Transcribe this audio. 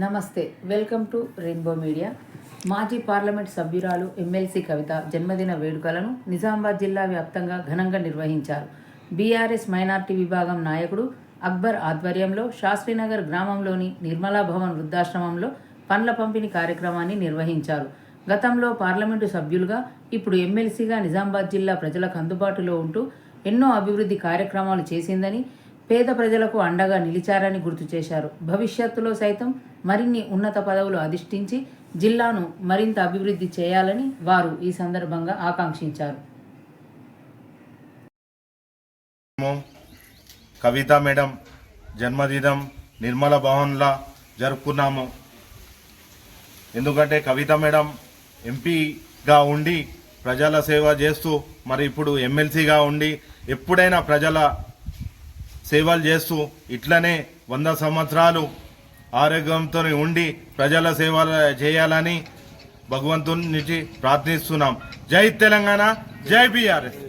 నమస్తే welcome to rainbow media. మాజీ parliament సభ్యురాలు ఎమ్మెల్సీ కవిత జన్మదిన వేడుకలను నిజామాబాద్ జిల్లా వ్యాప్తంగా ఘనంగా నిర్వహించారు. బీఆర్ఎస్ మైనార్టీ విభాగం నాయకుడు అక్బర్ ఆధ్వర్యంలో శాస్త్రీనగర్ గ్రామంలోని నిర్మలా భవన్ వృద్ధాశ్రమంలో పండ్ల పంపిణీ కార్యక్రమాన్ని నిర్వహించారు. గతంలో పార్లమెంటు సభ్యులుగా ఇప్పుడు ఎమ్మెల్సీగా నిజామాబాద్ జిల్లా ప్రజలకు అందుబాటులో ఉంటూ ఎన్నో అభివృద్ధి కార్యక్రమాలు చేసిందని పేద ప్రజలకు అండగా నిలిచారని గుర్తు చేశారు. భవిష్యత్తులో సైతం మరిన్ని ఉన్నత పదవులు అధిష్ఠించి జిల్లాను మరింత అభివృద్ధి చేయాలని వారు ఈ సందర్భంగా ఆకాంక్షించారు. కవిత మేడం జన్మదినం నిర్మల భవన్లా జరుపుకున్నాము. ఎందుకంటే కవిత మేడం ఎంపీగా ఉండి ప్రజల సేవ చేస్తూ మరి ఇప్పుడు ఎమ్మెల్సీగా ఉండి ఎప్పుడైనా ప్రజల సేవలు చేస్తూ ఇట్లనే వంద సంవత్సరాలు ఆరోగ్యంతో ఉండి ప్రజల సేవలు చేయాలని భగవంతుని నుంచి ప్రార్థిస్తున్నాం. జై తెలంగాణ జై బీఆర్ఎస్.